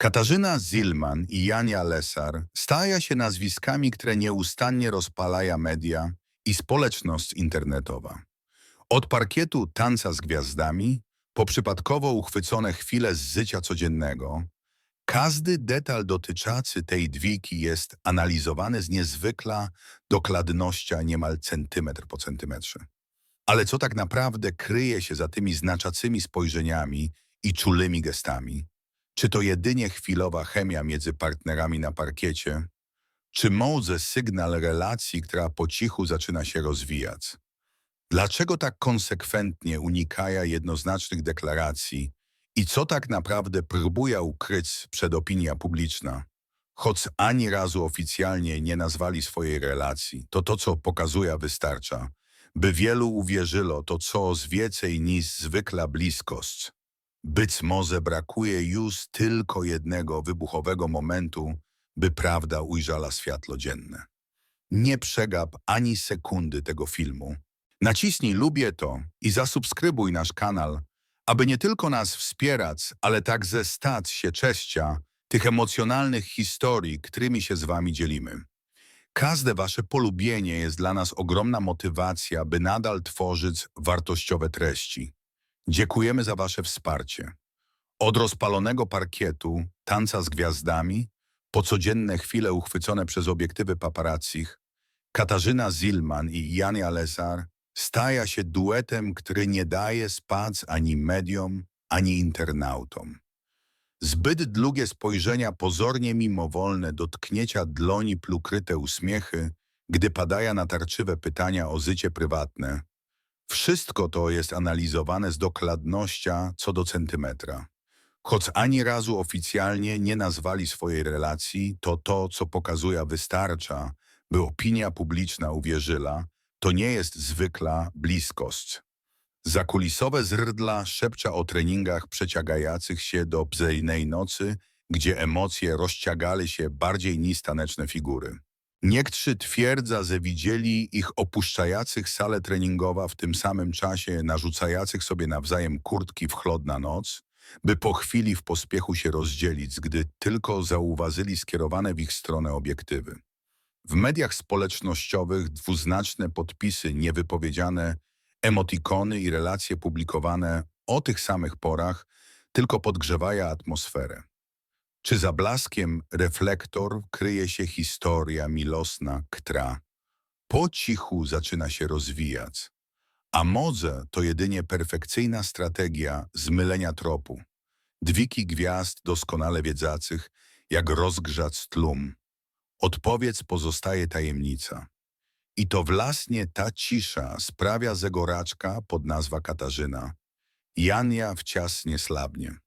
Katarzyna Zilman i Jania Lesar stają się nazwiskami, które nieustannie rozpalają media i społeczność internetowa. Od parkietu Tanca z Gwiazdami, po przypadkowo uchwycone chwile z życia codziennego, każdy detal dotyczący tej dwiki jest analizowany z niezwykła dokładnością niemal centymetr po centymetrze. Ale co tak naprawdę kryje się za tymi znaczacymi spojrzeniami i czulymi gestami? Czy to jedynie chwilowa chemia między partnerami na parkiecie? Czy może sygnał relacji, która po cichu zaczyna się rozwijać? Dlaczego tak konsekwentnie unikają jednoznacznych deklaracji i co tak naprawdę próbuje ukryć przed opinia publiczna? Choć ani razu oficjalnie nie nazwali swojej relacji, to to, co pokazuje, wystarcza, by wielu uwierzyło to, co z więcej niż zwykła bliskość. Być może brakuje już tylko jednego wybuchowego momentu, by prawda ujrzała światło dzienne. Nie przegap ani sekundy tego filmu. Naciśnij lubię to i zasubskrybuj nasz kanał, aby nie tylko nas wspierać, ale także stać się cześcia tych emocjonalnych historii, którymi się z wami dzielimy. Każde wasze polubienie jest dla nas ogromna motywacja, by nadal tworzyć wartościowe treści. Dziękujemy za wasze wsparcie. Od rozpalonego parkietu, tanca z gwiazdami, po codzienne chwile uchwycone przez obiektywy paparazzich, Katarzyna Zilman i Jania Lesar staja się duetem, który nie daje spać ani mediom, ani internautom. Zbyt długie spojrzenia pozornie mimowolne dotknięcia dloni plukryte uśmiechy, gdy padają natarczywe pytania o życie prywatne. Wszystko to jest analizowane z dokładnością co do centymetra. Choć ani razu oficjalnie nie nazwali swojej relacji, to to, co pokazuje, wystarcza, by opinia publiczna uwierzyła, to nie jest zwykła bliskość. Zakulisowe zrdla szepcza o treningach przeciągających się do bzejnej nocy, gdzie emocje rozciągały się bardziej niż taneczne figury. Niektórzy twierdza, że widzieli ich opuszczających salę treningową w tym samym czasie, narzucających sobie nawzajem kurtki w chłodna noc, by po chwili w pospiechu się rozdzielić, gdy tylko zauważyli skierowane w ich stronę obiektywy. W mediach społecznościowych dwuznaczne podpisy, niewypowiedziane emotikony i relacje publikowane o tych samych porach tylko podgrzewają atmosferę. Czy za blaskiem reflektor kryje się historia milosna, która po cichu zaczyna się rozwijać? A może to jedynie perfekcyjna strategia zmylenia tropu. Dwiki gwiazd doskonale wiedzacych, jak rozgrzać tłum. Odpowiedź pozostaje tajemnica. I to właśnie ta cisza sprawia zegoraczka pod nazwa Katarzyna. Jania w ciasnie slabnie.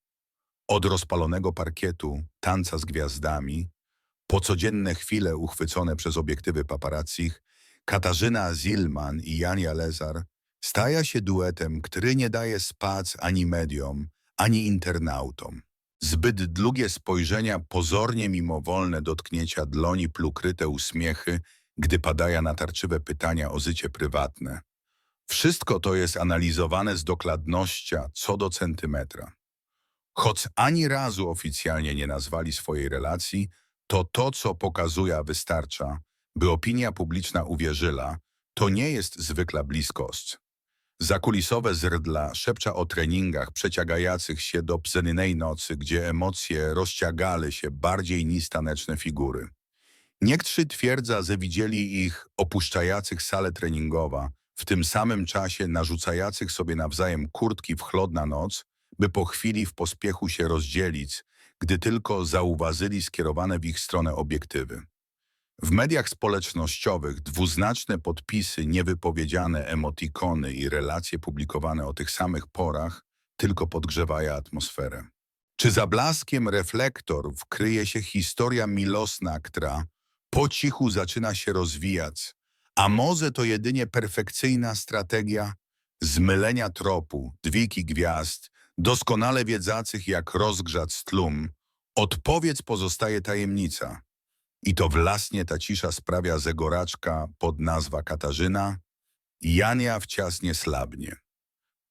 Od rozpalonego parkietu, tanca z gwiazdami, po codzienne chwile uchwycone przez obiektywy paparazzich, Katarzyna Zilman i Jania Lezar staja się duetem, który nie daje spać ani mediom, ani internautom. Zbyt długie spojrzenia, pozornie mimowolne dotknięcia dloni plukryte uśmiechy, gdy padają natarczywe pytania o życie prywatne. Wszystko to jest analizowane z dokładnością co do centymetra. Choć ani razu oficjalnie nie nazwali swojej relacji, to to, co pokazuje, wystarcza, by opinia publiczna uwierzyła, to nie jest zwykła bliskość. Zakulisowe zrdla szepcza o treningach przeciągających się do psennej nocy, gdzie emocje rozciągały się bardziej niż taneczne figury. Niektórzy twierdza, że widzieli ich opuszczających salę treningową, w tym samym czasie narzucających sobie nawzajem kurtki w chłodna noc, by po chwili w pospiechu się rozdzielić, gdy tylko zauważyli skierowane w ich stronę obiektywy. W mediach społecznościowych dwuznaczne podpisy, niewypowiedziane emotikony i relacje publikowane o tych samych porach tylko podgrzewają atmosferę. Czy za blaskiem reflektorów kryje się historia milosna, która po cichu zaczyna się rozwijać, a może to jedynie perfekcyjna strategia zmylenia tropu, dwiki gwiazd, doskonale wiedzacych jak rozgrzać tłum, odpowiedź pozostaje tajemnica. I to właśnie ta cisza sprawia zegoraczka pod nazwa Katarzyna, Jania w ciasnie slabnie.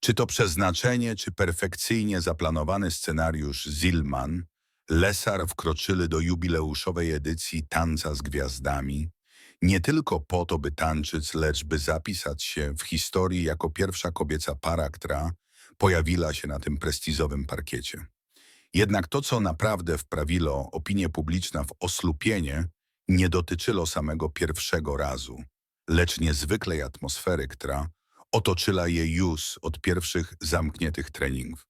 Czy to przeznaczenie, czy perfekcyjnie zaplanowany scenariusz Zilman Lesar wkroczyli do jubileuszowej edycji Tanca z Gwiazdami, nie tylko po to, by tańczyć, lecz by zapisać się w historii jako pierwsza kobieca para, która pojawiła się na tym prestiżowym parkiecie. Jednak to, co naprawdę wprawiło opinię publiczną w osłupienie, nie dotyczyło samego pierwszego razu, lecz niezwykłej atmosfery, która otoczyła je już od pierwszych zamkniętych treningów.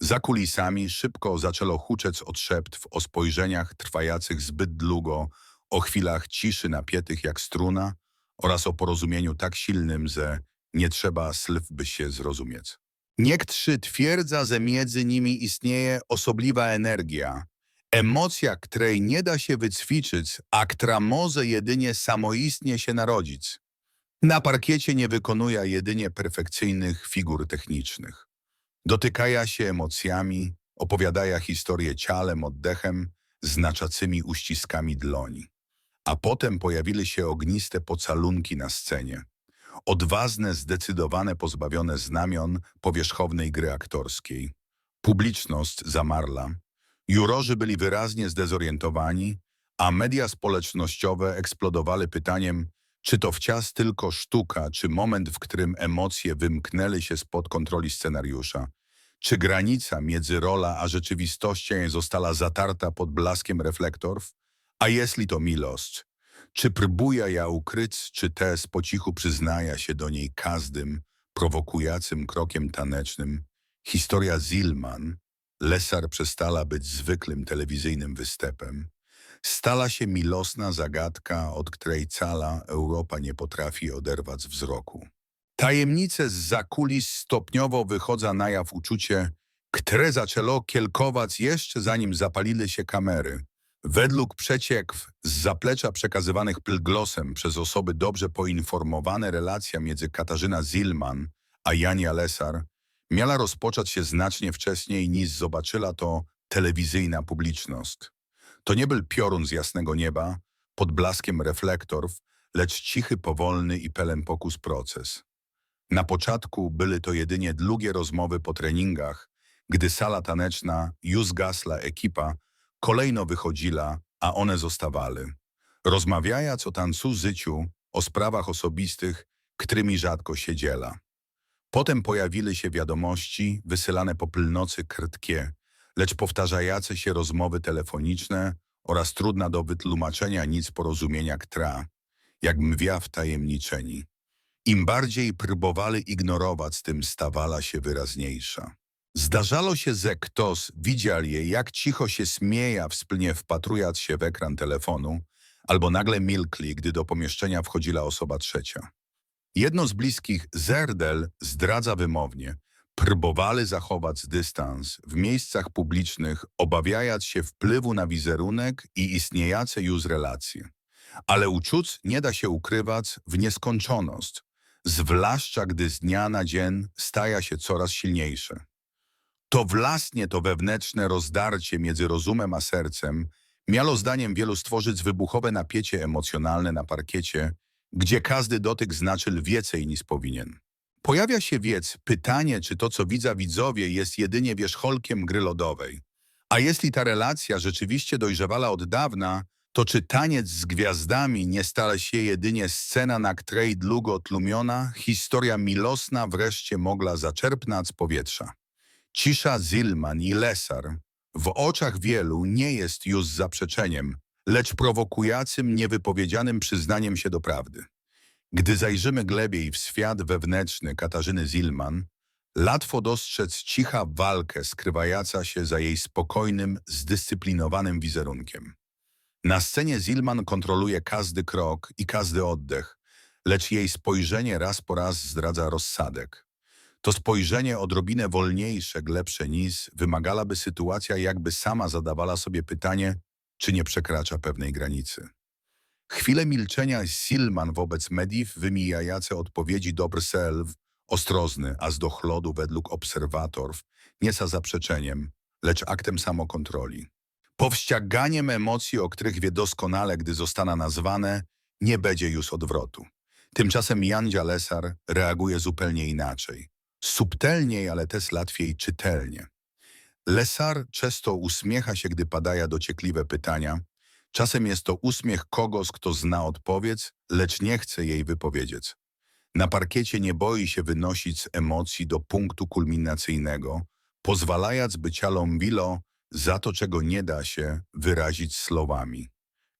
Za kulisami szybko zaczęło huczeć od szeptw o spojrzeniach trwających zbyt długo, o chwilach ciszy napiętych jak struna oraz o porozumieniu tak silnym, że nie trzeba słów, by się zrozumieć. Niektórzy twierdza, że między nimi istnieje osobliwa energia, emocja, której nie da się wyćwiczyć, a która może jedynie samoistnie się narodzić. Na parkiecie nie wykonuje jedynie perfekcyjnych figur technicznych. Dotykaja się emocjami, opowiadaja historię ciałem, oddechem, znaczacymi uściskami dłoni. A potem pojawili się ogniste pocalunki na scenie. Odważne, zdecydowane, pozbawione znamion powierzchownej gry aktorskiej. Publiczność zamarła. Jurorzy byli wyraźnie zdezorientowani, a media społecznościowe eksplodowały pytaniem, czy to wciąż tylko sztuka, czy moment, w którym emocje wymknęły się spod kontroli scenariusza? Czy granica między rola a rzeczywistością została zatarta pod blaskiem reflektorów? A jeśli to miłość, czy próbuje ja ukryć, czy też po cichu przyznaja się do niej każdym prowokującym krokiem tanecznym? Historia Zilman, Lesar przestała być zwykłym telewizyjnym występem. Stała się milosna zagadka, od której cała Europa nie potrafi oderwać wzroku. Tajemnice z zakulis stopniowo wychodza na jaw uczucie, które zaczęło kielkować jeszcze zanim zapalili się kamery. Według przeciekw z zaplecza przekazywanych plglosem przez osoby dobrze poinformowane relacja między Katarzyna Zilman a Jania Lesar miała rozpocząć się znacznie wcześniej niż zobaczyła to telewizyjna publiczność. To nie był piorun z jasnego nieba, pod blaskiem reflektorów, lecz cichy, powolny i pełen pokus proces. Na początku były to jedynie długie rozmowy po treningach, gdy sala taneczna, już gasla ekipa, kolejno wychodziła, a one zostawały. Rozmawiając o tancu życiu, o sprawach osobistych, którymi rzadko się dziela. Potem pojawili się wiadomości wysyłane po pylnocy krtkie, lecz powtarzające się rozmowy telefoniczne oraz trudna do wytłumaczenia nic porozumienia ktra, jak mwia wtajemniczeni. Im bardziej próbowali ignorować, tym stawała się wyraźniejsza. Zdarzało się, że ktoś widział je, jak cicho się smieja, wspólnie wpatrując się w ekran telefonu, albo nagle milkli, gdy do pomieszczenia wchodziła osoba trzecia. Jedno z bliskich zerdel zdradza wymownie. Próbowali zachować dystans w miejscach publicznych, obawiając się wpływu na wizerunek i istniejące już relacje. Ale uczuć nie da się ukrywać w nieskończoność, zwłaszcza gdy z dnia na dzień staje się coraz silniejsze. To własnie to wewnętrzne rozdarcie między rozumem a sercem miało zdaniem wielu stworzyć wybuchowe napięcie emocjonalne na parkiecie, gdzie każdy dotyk znaczył więcej niż powinien. Pojawia się więc pytanie, czy to, co widza widzowie, jest jedynie wierzcholkiem gry lodowej. A jeśli ta relacja rzeczywiście dojrzewała od dawna, to czy taniec z gwiazdami nie stała się jedynie scena, na której długo tłumiona historia milosna wreszcie mogła zaczerpnąć z powietrza? Cisza Zilman i Lesar w oczach wielu nie jest już zaprzeczeniem, lecz prowokującym, niewypowiedzianym przyznaniem się do prawdy. Gdy zajrzymy głębiej w świat wewnętrzny Katarzyny Zilman, łatwo dostrzec cicha walkę skrywająca się za jej spokojnym, zdyscyplinowanym wizerunkiem. Na scenie Zilman kontroluje każdy krok i każdy oddech, lecz jej spojrzenie raz po raz zdradza rozsadek. To spojrzenie odrobinę wolniejsze, lepsze niż wymagałaby sytuacja, jakby sama zadawała sobie pytanie, czy nie przekracza pewnej granicy. Chwilę milczenia Silman wobec mediów wymijające odpowiedzi dobry self, ostrożny, a z dochlodu według obserwatorów, nie za zaprzeczeniem, lecz aktem samokontroli. Powściaganiem emocji, o których wie doskonale, gdy zostaną nazwane, nie będzie już odwrotu. Tymczasem Jandzia Lesar reaguje zupełnie inaczej. Subtelniej, ale też łatwiej czytelnie. Lesar często uśmiecha się, gdy padają dociekliwe pytania. Czasem jest to uśmiech kogoś, kto zna odpowiedź, lecz nie chce jej wypowiedzieć. Na parkiecie nie boi się wynosić z emocji do punktu kulminacyjnego, pozwalając, by ciało mówiło za to, czego nie da się wyrazić słowami.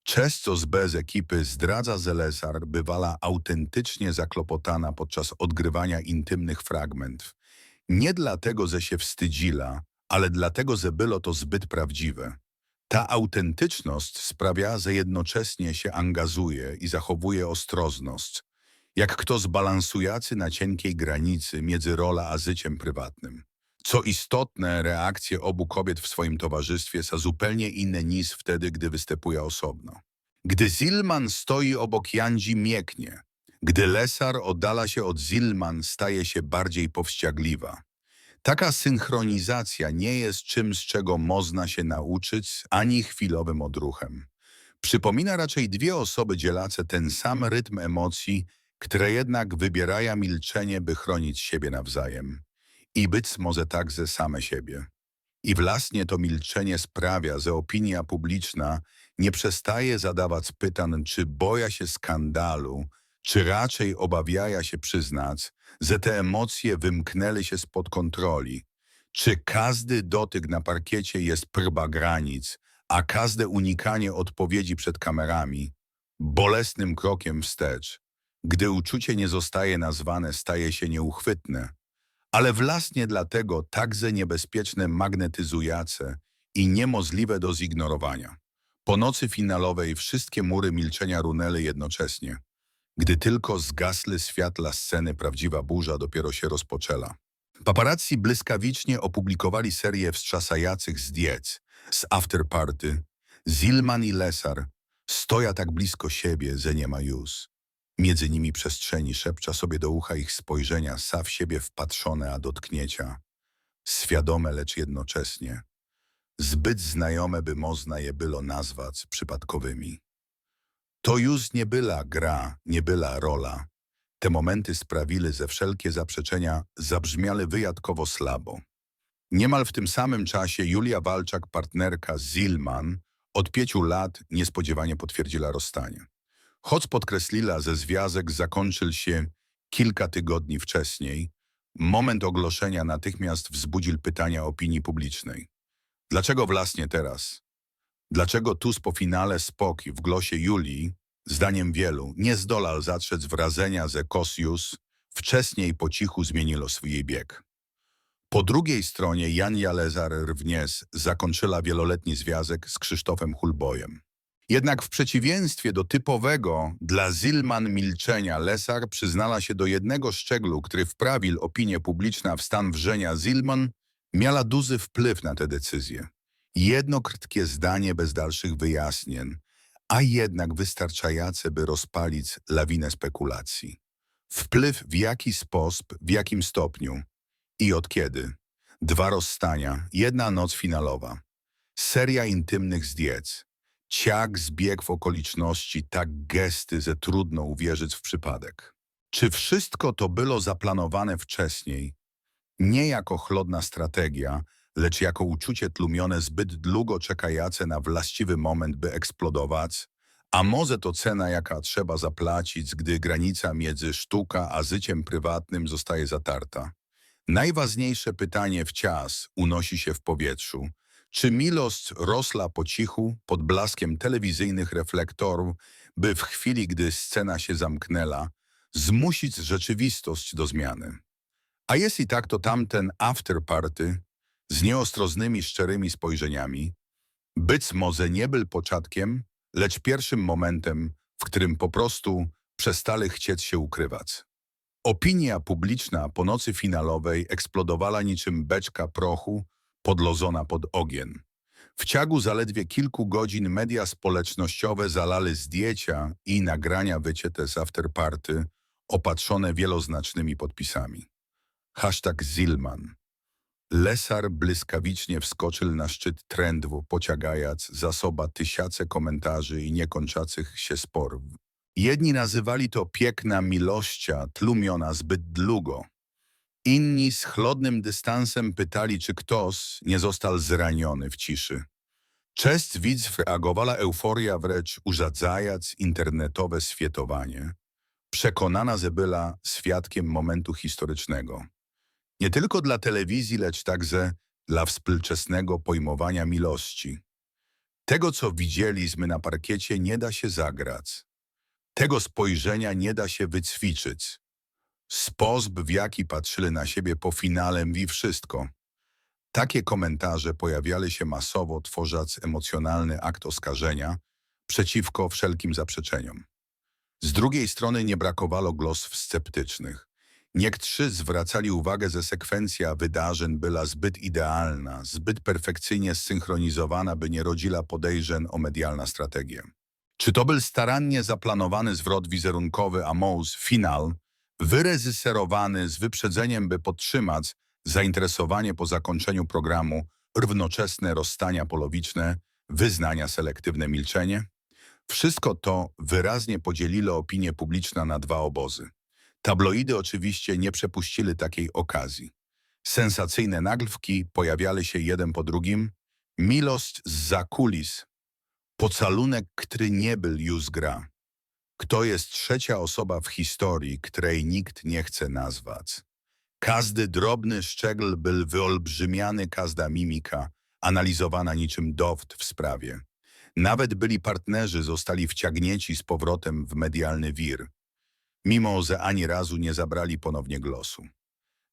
Często z bez ekipy zdradza Zelesar bywala autentycznie zaklopotana podczas odgrywania intymnych fragmentów. Nie dlatego, że się wstydzila, ale dlatego, że było to zbyt prawdziwe. Ta autentyczność sprawia, że jednocześnie się angażuje i zachowuje ostrożność, jak kto zbalansujący na cienkiej granicy między rola a życiem prywatnym. Co istotne, reakcje obu kobiet w swoim towarzystwie są zupełnie inne niż wtedy, gdy występuje osobno. Gdy Zilman stoi obok Jandzi, mieknie. Gdy Lesar oddala się od Zilman, staje się bardziej powściagliwa. Taka synchronizacja nie jest czymś, czego można się nauczyć, ani chwilowym odruchem. Przypomina raczej dwie osoby dzielące ten sam rytm emocji, które jednak wybierają milczenie, by chronić siebie nawzajem. I być może także same siebie. I własnie to milczenie sprawia, że opinia publiczna nie przestaje zadawać pytań, czy boja się skandalu, czy raczej obawiaja się przyznać, że te emocje wymknęły się spod kontroli, czy każdy dotyk na parkiecie jest próba granic, a każde unikanie odpowiedzi przed kamerami bolesnym krokiem wstecz. Gdy uczucie nie zostaje nazwane, staje się nieuchwytne. Ale własnie dlatego także niebezpieczne, magnetyzujące i niemożliwe do zignorowania. Po nocy finalowej wszystkie mury milczenia runęły jednocześnie. Gdy tylko zgasły światła sceny, prawdziwa burza dopiero się rozpoczęła. Paparazzi błyskawicznie opublikowali serię wstrzasających zdjęć z afterparty. Zilman i Lesar stoja tak blisko siebie, że nie ma już. Między nimi przestrzeni szepcza sobie do ucha ich spojrzenia, sa w siebie wpatrzone, a dotknięcia. Świadome, lecz jednocześnie. Zbyt znajome, by można je było nazwać przypadkowymi. To już nie była gra, nie była rola. Te momenty sprawiły, że wszelkie zaprzeczenia zabrzmiały wyjątkowo słabo. Niemal w tym samym czasie Julia Walczak, partnerka Zilman, od pięciu lat niespodziewanie potwierdziła rozstanie. Choć podkreśliła, że związek zakończył się kilka tygodni wcześniej, moment ogłoszenia natychmiast wzbudził pytania opinii publicznej. Dlaczego właśnie teraz? Dlaczego tuż po finale spokój w głosie Julii, zdaniem wielu, nie zdolał zatrzeć wrażenia, że Kosius wcześniej po cichu zmieniło swój bieg? Po drugiej stronie Jania Lezar również zakończyła wieloletni związek z Krzysztofem Hulbojem. Jednak w przeciwieństwie do typowego dla Zilman milczenia, Lesar przyznała się do jednego szczegółu, który wprawił opinię publiczną w stan wrzenia Zilman, miała duży wpływ na tę decyzję. Jedno krótkie zdanie bez dalszych wyjaśnień, a jednak wystarczające, by rozpalić lawinę spekulacji. Wpływ w jaki sposób, w jakim stopniu i od kiedy. Dwa rozstania, jedna noc finalowa. Seria intymnych zdjęć. Ciak zbiegł okoliczności, tak gesty, że trudno uwierzyć w przypadek. Czy wszystko to było zaplanowane wcześniej? Nie jako chlodna strategia, lecz jako uczucie tłumione zbyt długo czekające na właściwy moment, by eksplodować? A może to cena, jaka trzeba zapłacić, gdy granica między sztuka a życiem prywatnym zostaje zatarta? Najważniejsze pytanie wciąż unosi się w powietrzu. Czy miłość rosła po cichu, pod blaskiem telewizyjnych reflektorów, by w chwili, gdy scena się zamknęła, zmusić rzeczywistość do zmiany? A jeśli tak, to tamten afterparty z nieostroznymi, szczerymi spojrzeniami, być może nie był początkiem, lecz pierwszym momentem, w którym po prostu przestali chcieć się ukrywać. Opinia publiczna po nocy finalowej eksplodowała niczym beczka prochu podlozona pod ogień. W ciągu zaledwie kilku godzin media społecznościowe zalali zdjęcia i nagrania wycięte z afterparty, opatrzone wieloznacznymi podpisami. Hashtag Zilman. Lesar błyskawicznie wskoczył na szczyt trendów, pociągając za sobą tysiące komentarzy i niekończących się sporów. Jedni nazywali to piękna miłościa, tłumiona zbyt długo. Inni z chłodnym dystansem pytali, czy ktoś nie został zraniony w ciszy. Część widzów reagowała euforia, wręcz urzadzając internetowe świętowanie, przekonana, że była świadkiem momentu historycznego. Nie tylko dla telewizji, lecz także dla współczesnego pojmowania miłości. Tego, co widzieliśmy na parkiecie, nie da się zagrać. Tego spojrzenia nie da się wyćwiczyć. Sposób, w jaki patrzyli na siebie po finale, mówi wszystko. Takie komentarze pojawiały się masowo, tworząc emocjonalny akt oskarżenia przeciwko wszelkim zaprzeczeniom. Z drugiej strony nie brakowało głosów sceptycznych. Niektórzy zwracali uwagę, że sekwencja wydarzeń była zbyt idealna, zbyt perfekcyjnie zsynchronizowana, by nie rodziła podejrzeń o medialna strategię. Czy to był starannie zaplanowany zwrot wizerunkowy, a most final, wyreżyserowany z wyprzedzeniem, by podtrzymać zainteresowanie po zakończeniu programu, równoczesne rozstania polowiczne, wyznania selektywne milczenie? Wszystko to wyraźnie podzieliło opinię publiczną na dwa obozy. Tabloidy oczywiście nie przepuściły takiej okazji. Sensacyjne nagłówki pojawiały się jeden po drugim. Milość z kulis. Pocalunek, który nie był już gra. Kto jest trzecia osoba w historii, której nikt nie chce nazwać? Każdy drobny szczegół był wyolbrzymiany, każda mimika analizowana niczym dowód w sprawie. Nawet byli partnerzy zostali wciągnięci z powrotem w medialny wir, mimo że ani razu nie zabrali ponownie głosu.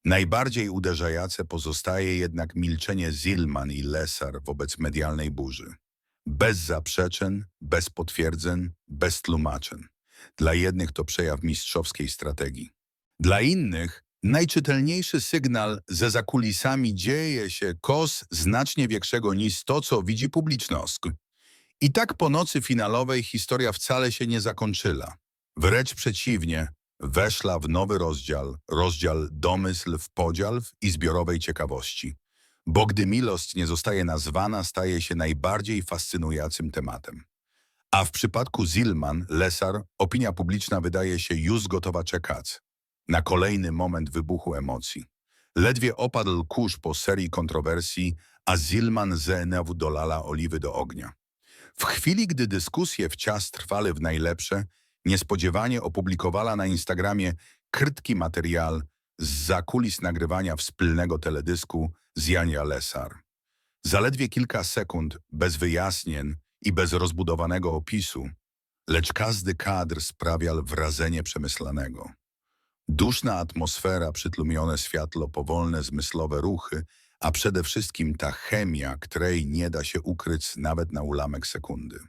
Najbardziej uderzające pozostaje jednak milczenie Zilman i Lesar wobec medialnej burzy. Bez zaprzeczeń, bez potwierdzeń, bez tłumaczeń. Dla jednych to przejaw mistrzowskiej strategii. Dla innych najczytelniejszy sygnał, że za kulisami dzieje się kos znacznie większego niż to, co widzi publiczność. I tak po nocy finalowej historia wcale się nie zakończyła. Wręcz przeciwnie, weszła w nowy rozdział, rozdział domysł w podział i zbiorowej ciekawości. Bo gdy miłość nie zostaje nazwana, staje się najbardziej fascynującym tematem. A w przypadku Zilman, Lesar, opinia publiczna wydaje się już gotowa czekać na kolejny moment wybuchu emocji. Ledwie opadł kurz po serii kontrowersji, a Zilman znowu dolala oliwy do ognia. W chwili, gdy dyskusje wciąż trwały w najlepsze, niespodziewanie opublikowała na Instagramie krótki materiał z zakulis nagrywania wspólnego teledysku z Jania Lesar. Zaledwie kilka sekund, bez wyjaśnień i bez rozbudowanego opisu, lecz każdy kadr sprawiał wrażenie przemyslanego. Duszna atmosfera, przytłumione światło, powolne zmysłowe ruchy, a przede wszystkim ta chemia, której nie da się ukryć nawet na ulamek sekundy.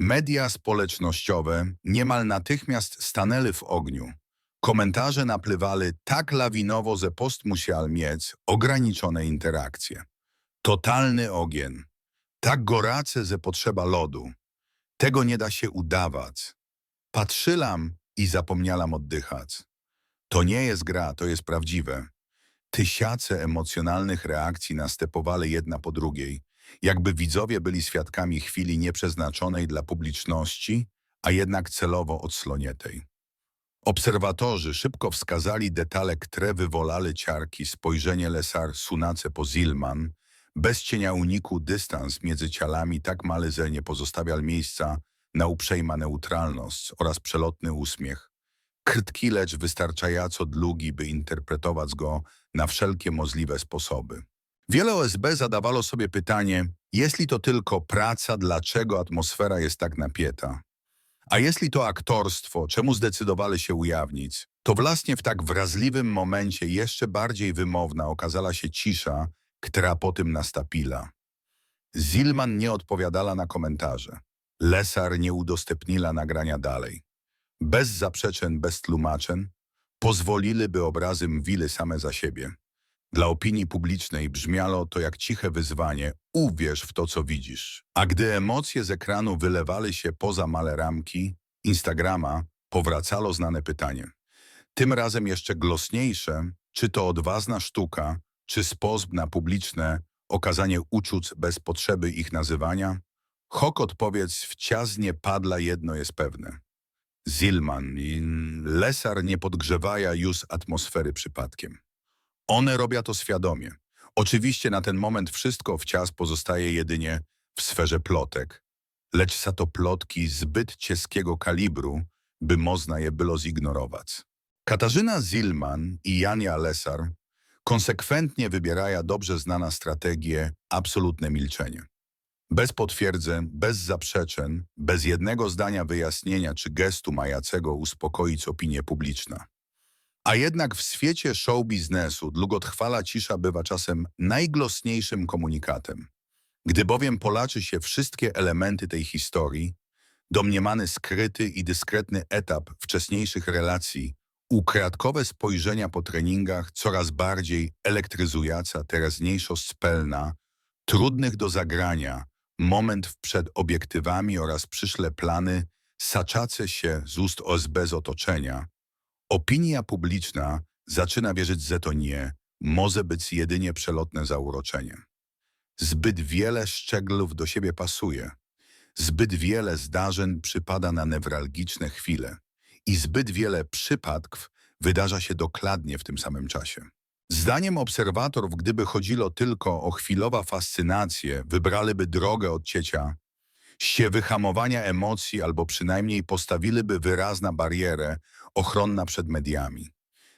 Media społecznościowe niemal natychmiast stanęły w ogniu. Komentarze napływali tak lawinowo, że post musiał mieć ograniczone interakcje. Totalny ogień. Tak gorace, że potrzeba lodu. Tego nie da się udawać. Patrzyłam i zapomniałam oddychać. To nie jest gra, to jest prawdziwe. Tysiące emocjonalnych reakcji następowały jedna po drugiej, jakby widzowie byli świadkami chwili nieprzeznaczonej dla publiczności, a jednak celowo odsłoniętej. Obserwatorzy szybko wskazali detale, które wywolały ciarki, spojrzenie Lesar Sunace po Zilman, bez cienia uniku dystans między ciałami tak mały, że nie pozostawiał miejsca na uprzejma neutralność oraz przelotny uśmiech. Krótki, lecz wystarczająco długi, by interpretować go na wszelkie możliwe sposoby. Wiele OSB zadawało sobie pytanie, jeśli to tylko praca, dlaczego atmosfera jest tak napięta? A jeśli to aktorstwo, czemu zdecydowali się ujawnić? To właśnie w tak wrażliwym momencie jeszcze bardziej wymowna okazała się cisza, która po tym nastąpiła. Zilman nie odpowiadała na komentarze. Lesar nie udostępniła nagrania dalej. Bez zaprzeczeń, bez tłumaczeń, pozwolili, by obrazy mwiły same za siebie. Dla opinii publicznej brzmiało to jak ciche wyzwanie uwierz w to, co widzisz. A gdy emocje z ekranu wylewały się poza male ramki Instagrama, powracało znane pytanie. Tym razem jeszcze glosniejsze, czy to odważna sztuka, czy sposób na publiczne okazanie uczuć bez potrzeby ich nazywania? Hok odpowiedź w ciaznie padla jedno jest pewne. Zilman i Lesar nie podgrzewają już atmosfery przypadkiem. One robią to świadomie. Oczywiście na ten moment wszystko wciąż pozostaje jedynie w sferze plotek, lecz są to plotki zbyt cieskiego kalibru, by można je było zignorować. Katarzyna Zilman i Jania Lesar konsekwentnie wybierają dobrze znana strategię absolutne milczenie. Bez potwierdzeń, bez zaprzeczeń, bez jednego zdania wyjaśnienia czy gestu mającego uspokoić opinię publiczną. A jednak w świecie show biznesu długotrwała cisza bywa czasem najgłosniejszym komunikatem. Gdy bowiem polaczy się wszystkie elementy tej historii, domniemany skryty i dyskretny etap wcześniejszych relacji, ukradkowe spojrzenia po treningach, coraz bardziej elektryzująca teraźniejszość spelna, trudnych do zagrania, moment przed obiektywami oraz przyszłe plany, saczace się z ust OSB z otoczenia, Opinia publiczna zaczyna wierzyć, że to nie może być jedynie przelotne zauroczenie. Zbyt wiele szczeglów do siebie pasuje, zbyt wiele zdarzeń przypada na newralgiczne chwile i zbyt wiele przypadków wydarza się dokładnie w tym samym czasie. Zdaniem obserwatorów, gdyby chodziło tylko o chwilowa fascynację, wybraliby drogę odciecia się wyhamowania emocji albo przynajmniej postawiliby wyrazna barierę ochronna przed mediami.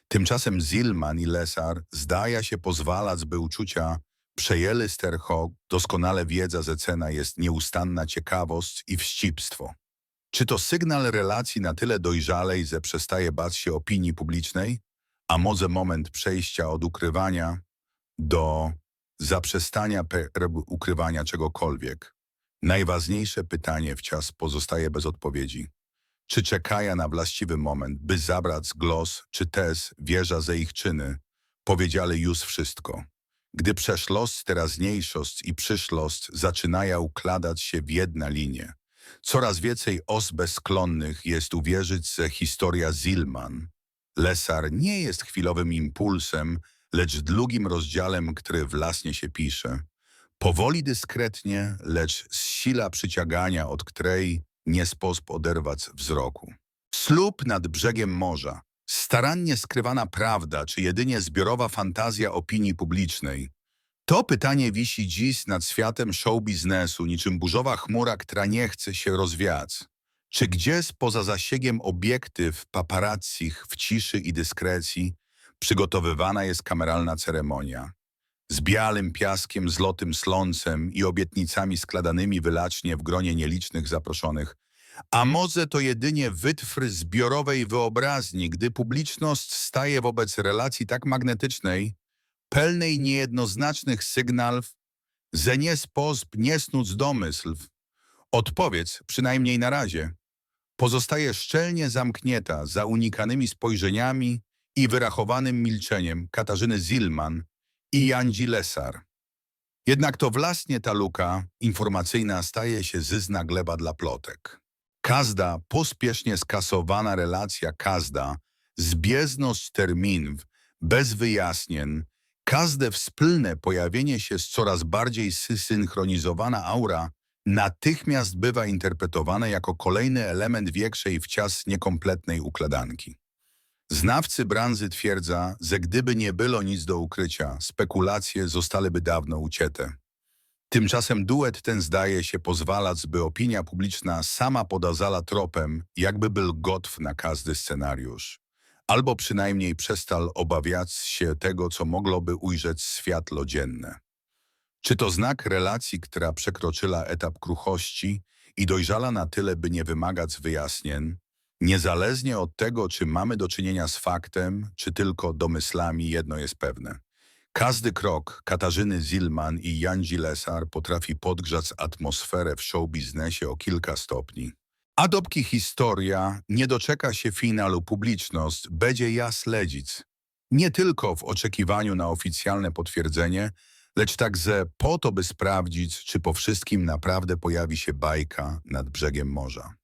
Tymczasem Zilman i Lesar zdaje się pozwalać, by uczucia przejęły stercho, doskonale wiedza, że cena jest nieustanna ciekawość i wścibstwo. Czy to sygnał relacji na tyle dojrzalej, że przestaje bać się opinii publicznej, a może moment przejścia od ukrywania do zaprzestania ukrywania czegokolwiek? Najważniejsze pytanie wciąż pozostaje bez odpowiedzi. Czy czekają na właściwy moment, by zabrać głos, czy też wierza, że ich czyny powiedziały już wszystko? Gdy przeszłość, teraźniejszość i przyszłość zaczynają układać się w jedną linię, coraz więcej osób bezsklonnych jest uwierzyć, że historia Zilman, Lesar nie jest chwilowym impulsem, lecz długim rozdziałem, który własnie się pisze. Powoli, dyskretnie, lecz z sila przyciągania, od której nie sposób oderwać wzroku. Ślub nad brzegiem morza, starannie skrywana prawda, czy jedynie zbiorowa fantazja opinii publicznej? To pytanie wisi dziś nad światem show biznesu, niczym burzowa chmura, która nie chce się rozwiać. Czy gdzieś poza zasięgiem obiektyw paparazzich w ciszy i dyskrecji przygotowywana jest kameralna ceremonia? z białym piaskiem, złotym slącem i obietnicami składanymi wylacznie w gronie nielicznych zaproszonych. A może to jedynie wytwór zbiorowej wyobraźni, gdy publiczność staje wobec relacji tak magnetycznej, pełnej niejednoznacznych sygnałów, że nie sposób nie snuc domysłów. Odpowiedź, przynajmniej na razie, pozostaje szczelnie zamknięta za unikanymi spojrzeniami i wyrachowanym milczeniem Katarzyny Zilman, i Jandzi Lesar. Jednak to właśnie ta luka informacyjna staje się zyzna gleba dla plotek. Każda pospiesznie skasowana relacja każda, zbieżność terminów, bez wyjaśnień, każde wspólne pojawienie się z coraz bardziej synchronizowana aura natychmiast bywa interpretowane jako kolejny element większej wciąż niekompletnej układanki. Znawcy branży twierdza, że gdyby nie było nic do ukrycia, spekulacje zostałyby dawno ucięte. Tymczasem duet ten zdaje się pozwalać, by opinia publiczna sama podazala tropem, jakby był gotów na każdy scenariusz. Albo przynajmniej przestał obawiać się tego, co mogłoby ujrzeć światło dzienne. Czy to znak relacji, która przekroczyła etap kruchości i dojrzała na tyle, by nie wymagać wyjaśnień, Niezależnie od tego, czy mamy do czynienia z faktem, czy tylko domysłami, jedno jest pewne. Każdy krok Katarzyny Zilman i Janzi Lesar potrafi podgrzać atmosferę w show biznesie o kilka stopni. A dopóki historia nie doczeka się finalu publiczność, będzie ja śledzić. Nie tylko w oczekiwaniu na oficjalne potwierdzenie, lecz także po to, by sprawdzić, czy po wszystkim naprawdę pojawi się bajka nad brzegiem morza.